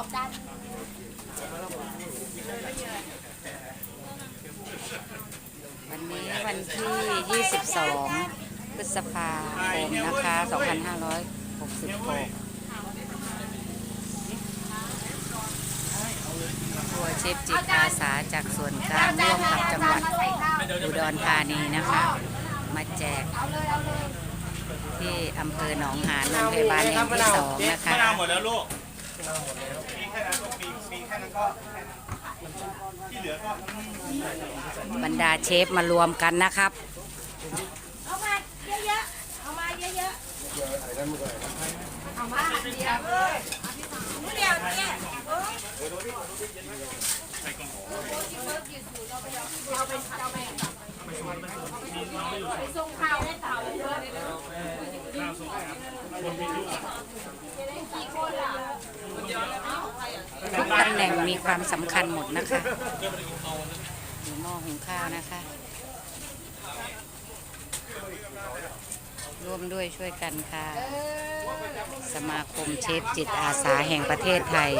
อบด้านวันนี้วันที่ 22 พฤษภาคมนะคะ 2566ตัวเชฟจิตอาสาจากส่วนกลางร่วมกับจังหวัดอุดรธานีนะคะ มาแจกที่อำเภอหนองหานโรงพยาบาลแห่งที่สองนะคะ หมดแล้วมีแค่นั้นก็มีมีแค่นั้นก็บรรดาเชฟมารวมกันนะครับ เอามาเยอะๆ เอามาเยอะๆ เอามาเดียวเลยเดียวเนี่ยเราไปเราไปส่งข้าวให้เต่าเยกี่คนล่ะ ทุก ตำแหน่งมีความสำคัญหมดนะคะหรือหม้อหุงข้าวนะคะ ร่วมด้วยช่วยกันค่ะ สมาคมเชฟจิตอาสาแห่งประเทศไทย